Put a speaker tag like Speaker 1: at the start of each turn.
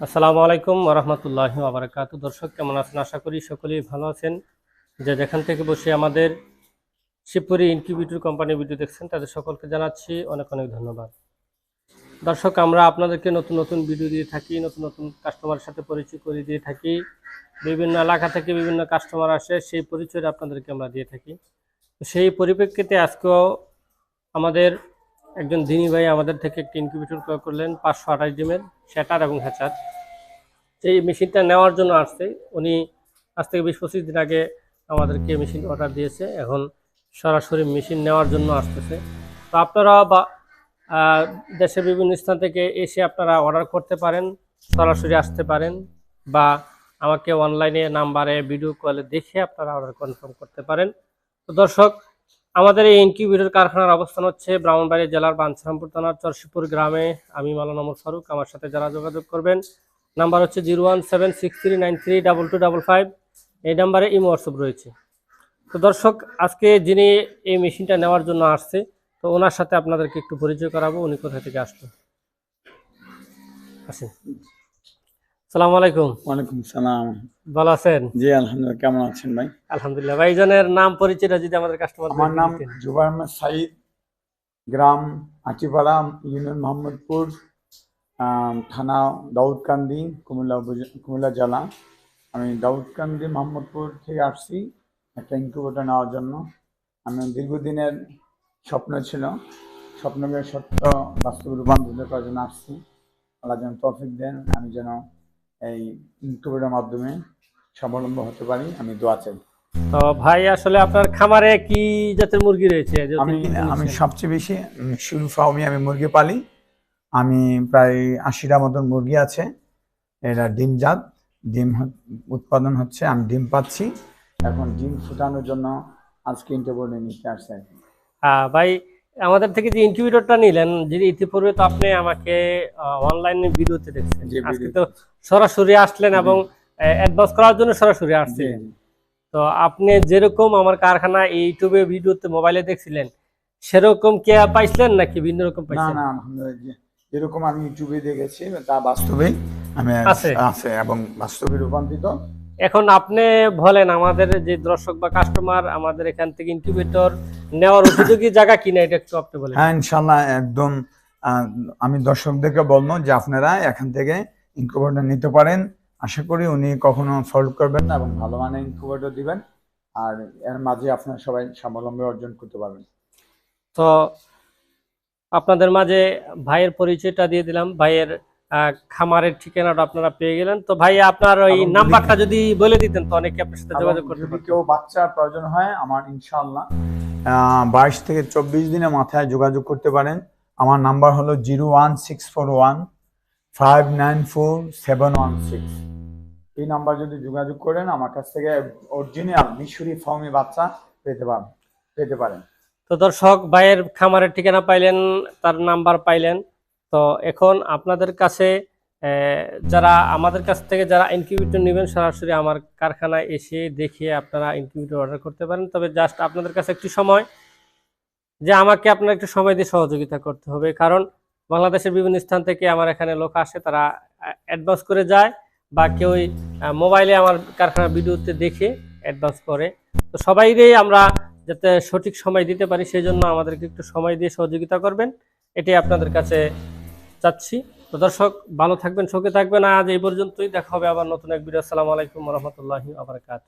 Speaker 1: আসসালামু আলাইকুম রহমতুল্লাহ আবরাকাত দর্শক, কেমন আছেন? আশা করি সকলেই ভালো আছেন। যে যেখান থেকে বসে আমাদের শিবপুরি ইনকিউবিটর কোম্পানির ভিডিও দেখছেন, তাদের সকলকে জানাচ্ছি অনেক অনেক ধন্যবাদ। দর্শক, আমরা আপনাদেরকে নতুন নতুন ভিডিও দিয়ে থাকি, নতুন নতুন কাস্টমারের সাথে পরিচয় করে দিয়ে থাকি। বিভিন্ন এলাকা থেকে বিভিন্ন কাস্টমার আসে, সেই পরিচয় আপনাদেরকে আমরা দিয়ে থাকি। সেই পরিপ্রেক্ষিতে আজকেও আমাদের একজন দিনী ভাই আমাদের থেকে একটি ইনকিউবেটর ক্রয় করলেন, পাঁচশো আঠাশ ডিমের শ্যাটার এবং হ্যাচার। এই মেশিনটা নেওয়ার জন্য আসছে, উনি আজ থেকে বিশ পঁচিশ দিন আগে আমাদেরকে মেশিন অর্ডার দিয়েছে, এখন সরাসরি মেশিন নেওয়ার জন্য আসতেছে। তো আপনারা বা দেশের বিভিন্ন স্থান থেকে এসে আপনারা অর্ডার করতে পারেন, সরাসরি আসতে পারেন, বা আমাকে অনলাইনে নাম্বারে ভিডিও কলে দেখে আপনারা অর্ডার কনফার্ম করতে পারেন। তো দর্শক আমাদের এই ইনকিউবেটর কারখানার অবস্থান হচ্ছে ব্রাহ্মণবাড়িয়া জেলার বাঞ্ছারামপুর থানার চরশিপুর গ্রামে। আমি মালানা মোর ফারুক, আমার সাথে যারা যোগাযোগ করবেন, নাম্বার হচ্ছে zero one seven six three nine three double two double five. এই নাম্বারে ইমো হোয়াটসঅ্যাপ রয়েছে। তো দর্শক, আজকে যিনি এই মেশিনটা নেওয়ার জন্য আসছে, তো ওনার সাথে আপনাদেরকে একটু পরিচয় করাবো। উনি কোথা থেকে আসলো? আসেন। সালামু আলাইকুম।
Speaker 2: ওয়ালাইকুম সালাম।
Speaker 1: ভালো আছেন?
Speaker 2: জি আলহামদুলিল্লাহ। কেমন আছেন ভাই?
Speaker 1: আলহামদুলিল্লাহ। ভাইজনের নাম পরিচয়টা যদি আমাদের কাস্টমার
Speaker 2: আমার নাম জুবাই আহমেদ সাইদ গ্রাম আটিপাড়া ইউনিয়ন মোহাম্মদপুর থানা দাউদকান্দি কুমিল্লা কুমিল্লা জেলা। আমি দাউদকান্দি মোহাম্মদপুর থেকে আসছি একটা ইনকিউবেটর নেওয়ার জন্য। আমি দীর্ঘদিনের স্বপ্ন ছিল। স্বপ্নকে সত্য বাস্তবে রূপান্তরিত করার জন্য আসছি। আল্লাহ যেন তৌফিক দেন। আমি যেন এই ইনকিউবেটরের মাধ্যমে স্বাবলম্ব হতে পারি আমি দোয়া চাই।
Speaker 1: তো ভাই আসলে আপনার খামারে কি জাতের মুরগি রয়েছে?
Speaker 2: আমি আমি সবচেয়ে বেশি শুরু ফার্মে আমি মুরগি পালি। আমি প্রায় আশিটা মতন মুরগি আছে। এরা ডিম জাত। ডিম উৎপাদন হচ্ছে আমি ডিম পাচ্ছি। এখন ডিম ফুটানোর জন্য আজকে ইন্টারভিউ নিতে আসছে।
Speaker 1: হ্যাঁ ভাই আমাদের থেকে যে ইনকিউবেটরটা নিলেন যে ইতিপূর্বে তো আপনি আমাকে অনলাইনে ভিডিওতে দেখছেন। আজকে তো সরাসরি আসলেন এবং অ্যাডভান্স করার জন্য সরাসরি আসছে
Speaker 2: জি, জি।
Speaker 1: তো আপনি যেরকম আমার কারখানা ইউটিউবে ভিডিওতে মোবাইলে দেখছিলেন সেরকম কে পাইছিলেন নাকি ভিন্ন রকম
Speaker 2: না
Speaker 1: পাইছিলেন?
Speaker 2: না আলহামদুলিল্লাহ যেরকম আমি ইউটিউবে দেখেছি তা বাস্তবেই আমি।
Speaker 1: আছে
Speaker 2: এবং বাস্তবে রূপান্তরিত।
Speaker 1: এখন আপনি বলেন আমাদের যে দর্শক বা কাস্টমার আমাদের এখান থেকে ইনকিউবেটর নেওয়ার উপযোগী জায়গা কিনা এটা একটু আপনি বলেন।
Speaker 2: হ্যাঁ ইনশাল্লাহ একদম আমি দর্শকদেরকে বলব যে আপনারা এখান থেকে ইনকুবেটর নিতে পারেন। আশা করি উনি কখনো ফল্ট করবেন না এবং ভালো মানের ইনকুবেটর দিবেন। আর এর মাঝে আপনারা সবাই স্বাবলম্বী অর্জন করতে পারবেন।
Speaker 1: তো আপনাদের মাঝে ভাইয়ের পরিচয়টা দিয়ে দিলাম। ভাইয়ের খামারের ঠিকানাটা আপনারা পেয়ে গেলেন। তো ভাই আপনার ওই নাম্বারটা যদি বলে দিতেন তো অনেকে আপনার সাথে যোগাযোগ করতে
Speaker 2: যদি কেউ বাচ্চার প্রয়োজন হয় আমার ইনশাল্লাহ বাইশ থেকে চব্বিশ দিনের মাথায় যোগাযোগ করতে পারেন। আমার নাম্বার হলো zero one six four one five nine four seven one six. এই নাম্বার যদি যোগাযোগ করেন আমার কাছ থেকে অরিজিনাল মিশরি ফর্মে বাচ্চা পেতে পারেন পেতে পারেন।
Speaker 1: তো দর্শক ভাইয়ের খামারের ঠিকানা পাইলেন তার নাম্বার পাইলেন। তো এখন আপনাদের কাছে যারা আমাদের কাছ থেকে যারা ইনকিউবেটর নেবেন, সরাসরি আমার কারখানায় এসে দেখে আপনারা ইনকিউবেটর অর্ডার করতে পারেন। তবে জাস্ট আপনাদের কাছে একটু সময়, যে আমাকে আপনার একটু সময় দিয়ে সহযোগিতা করতে হবে। কারণ বাংলাদেশের বিভিন্ন স্থান থেকে আমার এখানে লোক আসে, তারা অ্যাডভান্স করে যায় বা কেউ মোবাইলে আমার কারখানা ভিডিওতে দেখে অ্যাডভান্স করে। তো সবাইরই আমরা যাতে সঠিক সময় দিতে পারি সেই জন্য আমাদেরকে একটু সময় দিয়ে সহযোগিতা করবেন। এটি আপনাদের কাছে চাচ্ছি। তো দর্শক, ভালো থাকবেন, সুখে থাকবেন। আজ এই পর্যন্তই। দেখা হবে আবার নতুন এক ভিডিও। আসসালামু আলাইকুম রহমতুল্লাহি আবরকাত